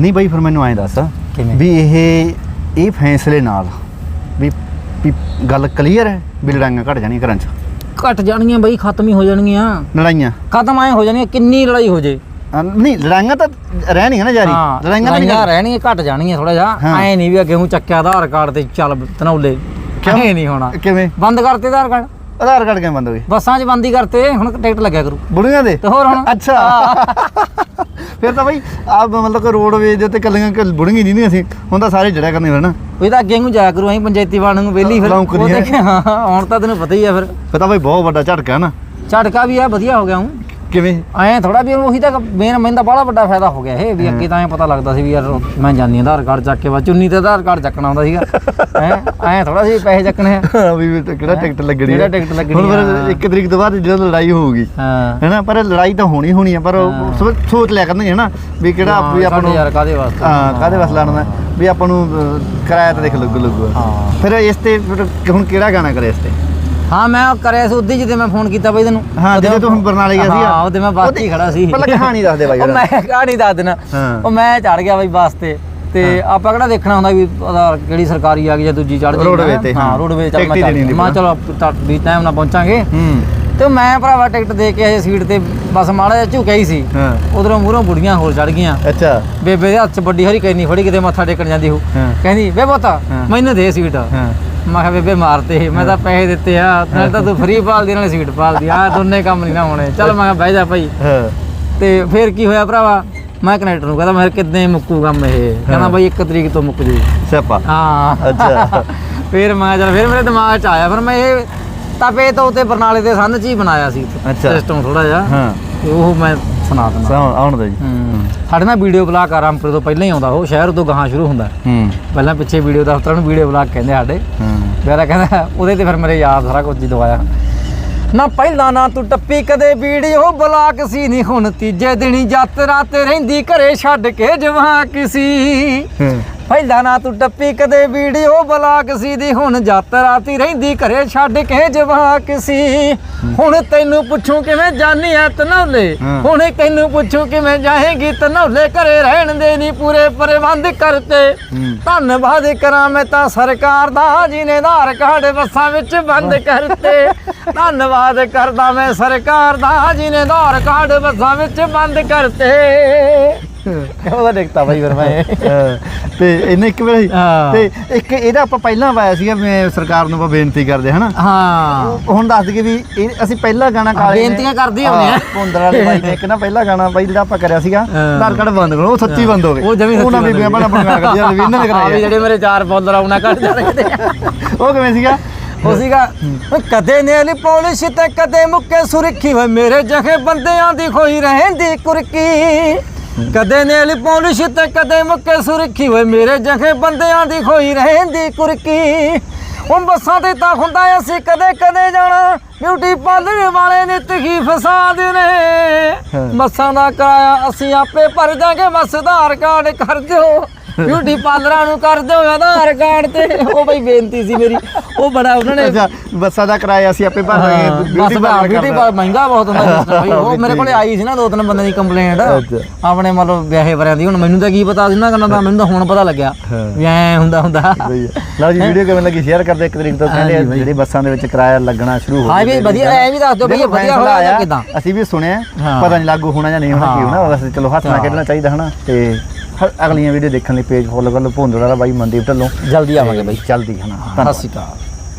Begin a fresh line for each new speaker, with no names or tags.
ਨਹੀਂ ਬਾਈ ਫਿਰ ਮੈਨੂੰ ਐਂ ਦੱਸ
ਕਿਵੇਂ?
ਵੀ ਇਹ ਇਹ ਫੈਸਲੇ ਨਾਲ ਵੀ ਵੀ ਗੱਲ ਕਲੀਅਰ ਹੈ ਵੀ ਲੜਾਈਆਂ ਘਟ ਜਾਣੀਆਂ ਘਰਾਂ 'ਚ?
ਘਟ ਜਾਣਗੀਆਂ ਬਈ ਖਤਮ ਹੀ ਹੋ ਜਾਣਗੀਆਂ।
ਲੜਾਈਆਂ?
ਖਤਮ ਐ ਹੋ ਜਾਣਗੀਆਂ ਕਿੰਨੀ ਲੜਾਈ ਹੋ ਜੇ?
ਅਹ ਨਹੀਂ ਲੜਾਈਆਂ ਤਾਂ ਰਹਿਣੀਆਂ ਨਾ ਜਾਰੀ। ਲੜਾਈਆਂ ਤਾਂ ਨਹੀਂ
ਲੜਾਈਆਂ ਰਹਿਣੀਆਂ ਘਟ ਜਾਣਗੀਆਂ ਥੋੜਾ ਜਿਹਾ।
ਹਾਂ।
ਐ ਨਹੀਂ ਵੀ ਅੱਗੇ ਹੂੰ ਚੱਕਿਆ ਆਧਾਰ ਕਾਰਡ ਤੇ ਚੱਲ ਤਨੌਲੇ
ਕਿਉਂ?
ਐ ਨਹੀਂ ਹੋਣਾ।
ਕਿਵੇਂ?
ਬੰਦ ਕਰਤੇ ਆਧਾਰ ਕਾਰਡ?
ਆਧਾਰ ਕਾਰਡ ਕਿਵੇਂ ਬੰਦ ਹੋ ਗਏ?
ਬੱਸਾਂ 'ਚ ਬੰਦੀ ਕਰਤੇ ਹੁਣ ਟਿਕਟ ਲੱਗਿਆ ਕਰੂ।
ਬੁੜੀਆਂ ਦੇ?
ਤੇ ਹੋਰ ਹੁਣ?
ਅੱਛਾ। ਫਿਰ ਤਾਂ ਬਾਈ ਆਪ ਮਤਲਬ ਕਿ ਰੋਡਵੇਜ ਦੇ ਉੱਤੇ ਕੱਲੀਆਂ ਕੱਲ ਬੁੜੀਆਂ ਨਹੀਂ ਨਹੀਂ ਅਸੀਂ ਹੁਣ ਤਾਂ ਸਾਰੇ ਜੜਿਆ ਕਰਨੇ ਰਹਿਣਾ
ਇਹ ਤਾਂ ਅੱਗੇ ਨੂੰ ਜਾਇਆ ਕਰੂ ਐਂ ਪੰਚਾਇਤੀ ਵਾਣ ਨੂੰ ਵੇਲੀ ਫਿਰ। ਉਹ ਹਾਂ ਹੁਣ ਤਾਂ ਤੈਨੂੰ ਪਤਾ ਹੀ ਆ ਫਿਰ।
ਫਿਰ ਤਾਂ ਬਾਈ ਬਹੁਤ ਵੱਡਾ ਝਟਕਾ ਹੈ ਨਾ।
ਝਟਕਾ ਵੀ ਆ ਵਧੀਆ ਹੋ ਗਿਆ ਹੂੰ
ਕਿਵੇਂ?
ਐਂ ਥੋੜਾ ਵੀ ਉਹੀ ਤਾਂ ਮੇਨ ਮੈਨੂੰ ਤਾਂ ਬੜਾ ਵੱਡਾ ਫਾਇਦਾ ਹੋ ਗਿਆ ਇਹ ਵੀ ਅੱਗੇ ਤਾਂ ਐਂ ਪਤਾ ਲੱਗਦਾ ਸੀ ਵੀ ਯਾਰ ਮੈਂ ਹਾਂ ਆਧਾਰ ਕਾਰਡ ਚੱਕ ਕੇ ਬਾ ਚੁੰਨੀ ਤੇ ਆਧਾਰ ਕਾਰਡ ਚੱਕਣਾ ਹੁੰਦਾ ਸੀਗਾ। ਐ ਐਂ ਥੋੜਾ ਸੀ ਪੈਸੇ ਚੱਕਣੇ ਆ।
ਹਾਂ ਵੀ ਵੀ ਕਿਹੜਾ ਟਿਕਟ ਲੱਗਣੀ
ਕਿਹੜਾ। ਟਿਕਟ ਲੱਗਣੀ
ਹੁਣ
ਆ।
ਫਿਰ ਇੱਕ ਤਰੀਕ ਤੋਂ ਬਾਅਦ ਜਦੋਂ ਲੜਾਈ ਹੋਊਗੀ
ਹਾਂ।
ਹੈਨਾ ਪਰ ਲੜਾਈ ਤਾਂ ਹੋਣੀ ਹੋਣੀ ਹੈ ਪਰ। ਸੋਚ- ਲਿਆ ਕਰਨਗੇ ਹੈਨਾ ਵੀ ਕਿਹੜਾ ਵੀ ਆਪਾਂ ਨੂੰ
ਯਾਰ ਕਾਦੇ ਵਾਸਤੇ
ਹਾਂ ਕਾਦੇ ਵਾਸਤੇ ਲੜਨਾ ਵੀ ਆਪਾਂ ਨੂੰ ਕਿਰਾਇਆ ਤਾਂ ਦੇਖ ਲੱਗੂ ਲੱਗੂ
ਹਾਂ।
ਫਿਰ ਇਸ ਤੇ ਹੁਣ ਕਿਹੜਾ ਗਾਣਾ ਕਰੇ ਇਸ ਤੇ?
ਹਾਂ ਮੈਂ ਉਹ ਕਰਿਆ ਸੀ ਉਦੋਂ ਜਿਹਦੇ ਮੈਂ ਫੋਨ ਕੀਤਾ ਬਈ ਤੈਨੂੰ।
ਹਾਂ, ਜਦੋਂ ਤੂੰ ਬਰਨਾਲੇ ਗਿਆ ਸੀਗਾ।
ਹਾਂ ਉਹਦੇ ਮੈਂ ਬੱਸ ਹੀ ਖੜਾ ਸੀ।
ਪਹਿਲਾਂ ਕਹਾਣੀ ਦੱਸ ਦੇ ਬਾਈ
ਉਹ। ਮੈਂ ਕਹਾਣੀ ਦੱਸ ਦੇਣਾ। ਉਹ ਮੈਂ ਚੜ ਗਿਆ ਬਈ ਬੱਸ ਤੇ। ਤੇ ਆਪਾਂ ਕਿਹੜਾ ਦੇਖਣਾ ਹੁੰਦਾ ਵੀ ਕਿਹੜੀ ਸਰਕਾਰੀ ਆ ਗਈ ਜਾਂ ਦੂਜੀ ਚੜ
ਤੇ,
ਹਾਂ। ਰੋਡਵੇ ਚੱਲ ਮੈਂ ਮੈਂ ਚਲੋ ਤਾਂ ਵੀ ਟਾਈਮ ਨਾਲ ਪਹੁੰਚਾਂਗੇ।
ਹੂੰ।
ਤੇ ਮੈਂ ਭਰਾਵਾ ਟਿਕਟ ਦੇ ਕੇ ਅਜੇ ਸੀਟ ਤੇ ਬਸ ਮਾੜਾ ਜਿਹਾ ਝੁਕਿਆ ਹੀ ਸੀ। ਉਧਰੋਂ ਮੂਹਰੋਂ ਬੁੜੀਆਂ ਹੋਰ ਚੜ ਗਈਆਂ।
ਅੱਛਾ।
ਬੇਬੇ ਦੇ ਹੱਥ 'ਚ ਵੱਡੀ ਹਰੀ ਕੈਨੀ ਫੜੀ ਕਿਤੇ ਮੱਥਾ ਟੇਕਣ ਜਾਂਦੀ ਹੋ। ਕਹਿੰਦੀ ਵੇ ਪੁੱਤ
ਹਾਂ।
ਮੈਨੂੰ ਦੇ ਸੀਟ।
ਹਾਂ।
ਮੈਂ ਕਿਹਾ ਬੇਬੇ ਮਾਰਤੇ ਮੈਂ ਤਾਂ ਪੈਸੇ ਦਿੱਤੇ ਆ। ਨਾਲੇ ਤਾਂ ਤੂੰ ਫ੍ਰੀ ਪਾਲਦੀ ਨਾਲੇ ਸੀਟ ਪਾਲਦੀ। ਆ ਦੋਨੇ ਕੰਮ ਨਹੀਂ ਨਾ ਹੋਣੇ। ਚੱਲ ਮੈਂ ਕਿਹਾ ਬਹਿ ਜਾ ਭਾਈ। ਤੇ ਫੇਰ ਕੀ ਹੋਇਆ ਭਰਾਵਾ? ਮੈਂ ਕਨੈਕਟਰ ਨੂੰ ਕਹਿੰਦਾ ਮੈਂ ਕਿੱਦਾਂ ਮੁੱਕੂ ਕੰਮ ਇਹ? ਕਹਿੰਦਾ। ਬਾਈ 1 ਤਰੀਕ ਤੋਂ ਮੁੱਕ ਜੂ।
ਸਿਆਪਾ।
ਹਾਂ।
ਅੱਛਾ।
ਫੇਰ ਮੈਂ ਚੱਲ ਫੇਰ ਮੇਰੇ ਦਿਮਾਗ 'ਚ ਆਇਆ। ਫਿਰ ਮੈਂ ਇਹ ਤਪੇ ਤੋਂ ਉਤੇ ਬਰਨਾਲੇ ਦੇ ਸੰਨ 'ਚ ਹੀ ਬਣਾਇਆ ਸੀ
ਅੱਛਾ।
ਸਿਸਟਮ ਥੋੜਾ ਜਿਹਾ।
ਹਾਂ।
ਉਹ ਮੈਂ ਸੁਣਾ ਦਿੰਦਾ।
ਆਉਣ ਦਾ ਜੀ।
ਹੂੰ। ਸਾਡੇ ਨਾਲ ਵੀਡੀਓ ਬਲਾਕ ਆ ਰਾਮਪੁਰ ਤੋਂ ਪਹਿਲਾਂ ਹੀ ਆਉਂਦਾ ਉਹ ਸ਼ਹਿਰ ਤੋਂ ਗਾਹਾਂ ਸ਼ੁਰੂ ਹੁੰਦਾ।
ਹੂੰ।
ਪਹਿਲਾਂ ਪਿੱਛੇ ਵੀਡੀਓ ਦਫ਼ਤਰ ਨੂੰ ਵੀਡੀਓ ਬਲਾਕ ਕਹਿੰਦੇ ਸਾਡੇ।
ਹੂੰ।
ਮੇਰਾ ਕਹਿੰਦਾ ਉਹਦੇ ਤੇ ਫਿਰ ਮੇਰੇ ਯਾਰ ਸਾਰਾ ਕੁਝ ਹੀ ਦਵਾਇਆ। ਨਾ ਪਹਿਲਾਂ ਨਾ ਤੂੰ ਟੱਪੀ ਕਦੇ ਵੀਡੀਓ ਬਲਾਕ ਸੀ ਨਹੀਂ ਹੁਣ ਤੀਜੇ ਦਿਨੀ ਯਾਤਰਾ ਤੇ ਰਹਿੰਦੀ ਘਰੇ ਛੱਡ ਕੇ ਜਵਾਕ ਸੀ ਪਹਿਲਾਂ ਨਾ ਤੂੰ ਟੱਪੀ ਕਦੇ ਵੀਡੀਓ ਬਲਾਕ ਸੀ ਦੀ। ਹੁਣ ਯਾਤਰਾ ਤੇ ਰਹਿੰਦੀ ਘਰੇ ਛੱਡ ਕੇ ਜਵਾਕ ਸੀ। ਹੁਣ ਤੈਨੂੰ ਪੁੱਛੂ ਕਿਵੇਂ ਜਾਨੀ ਐ ਤਨੌਲੇ। ਹੁਣ ਤੈਨੂੰ ਪੁੱਛੂ ਕਿਵੇਂ ਜਾਏਗੀ ਤਨੌਲੇ? ਘਰੇ ਰਹਿਣ ਦੇ ਨਹੀਂ ਪੂਰੇ ਪ੍ਰਬੰਧ ਕਰਤੇ। ਧੰਨਵਾਦ ਕਰਾਂ ਮੈਂ ਤਾਂ ਸਰਕਾਰ ਦਾ ਜਿਹਨੇ ਆਧਾਰ ਕਾਰਡ ਬੱਸਾਂ ਵਿੱਚ ਬੰਦ ਕਰਤੇ। ਧੰਨਵਾਦ ਕਰਦਾ ਮੈਂ ਸਰਕਾਰ ਦਾ ਜਿਹਨੇ ਆਧਾਰ ਕਾਰਡ ਬੱਸਾਂ ਵਿੱਚ ਬੰਦ ਕਰਤੇ। ਉਹਦਾ ਦੇਖਤਾ ਬਾਈ ਫਿਰ ਮੈਂ
ਹਾਂ, ਤੇ ਇਹਨੇ ਇੱਕ ਵੇਲੇ ਹੀ-
ਹਾਂ।
ਤੇ ਇੱਕ ਇਹਦਾ ਆਪਾਂ ਪਹਿਲਾਂ ਪਾਇਆ ਸੀਗਾ ਮੈਂ ਸਰਕਾਰ ਨੂੰ ਆਪਾਂ ਬੇਨਤੀ ਕਰਦੇ ਹਨਾ?
ਹਾਂ।
ਹੁਣ ਦੱਸ ਦਈਏ ਵੀ ਅਸੀਂ ਪਹਿਲਾ ਗਾਣਾ
ਹਾਂ,
ਕਾਲੇ
ਬੇਨਤੀਆਂ ਕਰਦੇ ਹੀ ਹੁੰਦੇ ਆ।
ਹਾਂ, ਭੁੰਦਰ ਵਾਲੇ ਬਾਈ ਨੇ ਇੱਕ ਨਾ ਪਹਿਲਾ ਗਾਣਾ ਬਾਈ ਜਿਹੜਾ ਆਪਾਂ ਕਰਿਆ ਸੀਗਾ
ਹਾਂ।
ਆਧਾਰ ਕਾਰਡ ਬੰਦ ਕਰੋ ਉਹ ਸੱਚੀ ਬੰਦ
ਜਮੀ ਸੱਚੀ
ਉਹਨਾਂ ਬੀਬੀਆਂ
ਹੋਵੇ।
ਬਣਾ ਕਰਦੀਆਂ ਵੀ ਇਹਨਾਂ ਨੇ
ਹਾਂ ਵੀ
ਕਰਾਇਆ
ਜਿਹੜੇ ਮੇਰੇ ਚਾਰ ਫੋਲੋਅਰ ਆ ਉਹਨਾਂ ਕੱਢ ਜਾਣਗੇ
ਉਹ ਕਿਵੇਂ ਸੀਗਾ?
ਉਹ ਸੀਗਾ ਕਦੇ ਨੇਲ ਪੋਲਿਸ਼ ਤੇ ਕਦੇ ਮੁੱਕੇ ਸੁਰਖੀ ਵੇ ਮੇਰੇ ਜਖੇ ਬੰਦਿਆਂ ਦੀ ਖੋਈ ਰਹਿੰਦੀ ਕੁਰਕੀ। ਕਦੇ ਨੇਲ ਪੋਲਿਸ਼ ਤੇ ਕਦੇ ਮੁੱਕੇ ਸੁਰਖੀ ਵੇ ਮੇਰੇ ਜਖੇ ਬੰਦਿਆਂ ਦੀ ਖੋਈ ਰਹਿੰਦੀ ਕੁਰਕੀ। ਉਹ ਬੱਸਾਂ ਤੇ ਤਾਂ ਹੁੰਦਾ ਅਸੀਂ ਕਦੇ ਕਦੇ ਜਾਣਾ ਬਿਊਟੀ ਪਾਰਲਰ ਵਾਲੇ ਨਿਤ ਹੀ ਫਸਾਦ। ਨੇ। ਬੱਸਾਂ ਦਾ ਕਿਰਾਇਆ ਅਸੀਂ ਆਪੇ ਭਰ ਜਾਗੇ ਬਸ ਆਧਾਰ ਕਾਰਡ ਕਰ ਦਿਓ। ਬਿਊਟੀ ਪਾਰਲਰਾਂ ਨੂੰ ਕਰ ਦਿਓ ਆਧਾਰ ਕਾਰਡ ਤੇ। ਉਹ ਬਈ ਬੇਨਤੀ ਸੀ ਮੇਰੀ। ਉਹ ਬੜਾ ਉਹਨਾਂ ਨੇ
ਅੱਛਾ ਬੱਸਾਂ ਦਾ ਕਿਰਾਇਆ ਅਸੀਂ ਆਪੇ ਭਰ ਲਾਂਗੇ
ਬਸ
ਬਿਊਟੀ ਪਾਰਲਰ
ਬਿਊਟੀ ਪਾਰਲਰ ਮਹਿੰਗਾ ਬਹੁਤ ਹੁੰਦਾ ਬਈ। ਉਹ ਮੇਰੇ ਕੋਲੇ ਆਈ ਸੀ ਨਾ ਦੋ ਤਿੰਨ ਬੰਦੇ ਦੀ ਕੰਪਲੇਂਟ। ਆਪਣੇ ਮਤਲਬ ਵਿਆਹੇ ਵਰਿਆਂ ਦੀ। ਹੁਣ ਮੈਨੂੰ ਤਾਂ ਕੀ ਪਤਾ ਸੀ ਨਾ ਕਰਨਾ ਤਾਂ ਮੈਨੂੰ ਤਾਂ ਹੁਣ ਪਤਾ ਲੱਗਿਆ।
ਹਾਂ।
ਵੀ ਐ ਹੁੰਦਾ ਹੁੰਦਾ।
ਹੈ। ਲਓ ਜੀ ਵੀਡੀਓ ਕਿਵੇਂ ਲੱਗੀ? ਸ਼ੇਅਰ ਕਰਦੇ ਇੱਕ ਤਰੀਕ ਤੋਂ। ਕਹਿੰਦੇ। ਜਿਹੜੀ ਬੱਸਾਂ ਦੇ ਵਿੱਚ ਕਿਰਾਇਆ ਲੱਗਣਾ ਸ਼ੁਰੂ ਹੋ
ਹਾਂ
ਗਿਆ
ਵੀ ਵਧੀਆ। ਐ ਵੀ ਦੱਸ ਦਿਓ ਬਈ ਵਧੀਆ ਹੋਇਆ ਜਾਂ ਕਿਦਾਂ?
ਅਸੀਂ ਵੀ ਸੁਣਿਆ।
ਹਾਂ।
ਪਤਾ ਨਹੀਂ ਲਾਗੂ ਹੋਣਾ ਜਾਂ ਨਹੀਂ ਹੋਣਾ ਕੀ
ਹਾਂ।
ਹੋਣਾ। ਬਸ ਚਲੋ ਹੱਸਣਾ
ਹਾਂ।
ਖੇਡਣਾ ਚਾਹੀਦਾ ਹਨਾ? ਤੇ ਹ- ਅਗਲੀਆਂ ਵੀਡੀਓ ਦੇਖਣ ਲਈ ਪੇਜ ਫੋਲੋ ਕਰ ਲਓ ਭੁੰਦੜਾ ਦਾ ਬਾਈ ਮਨਦੀਪ ਢੱਲੋਂ।
ਜਲਦੀ ਆਵਾਂਗੇ ਬਈ।
ਜਲਦੀ ਹਨਾ
ਸਤਿ ਸ਼੍ਰੀ ਅਕਾਲ।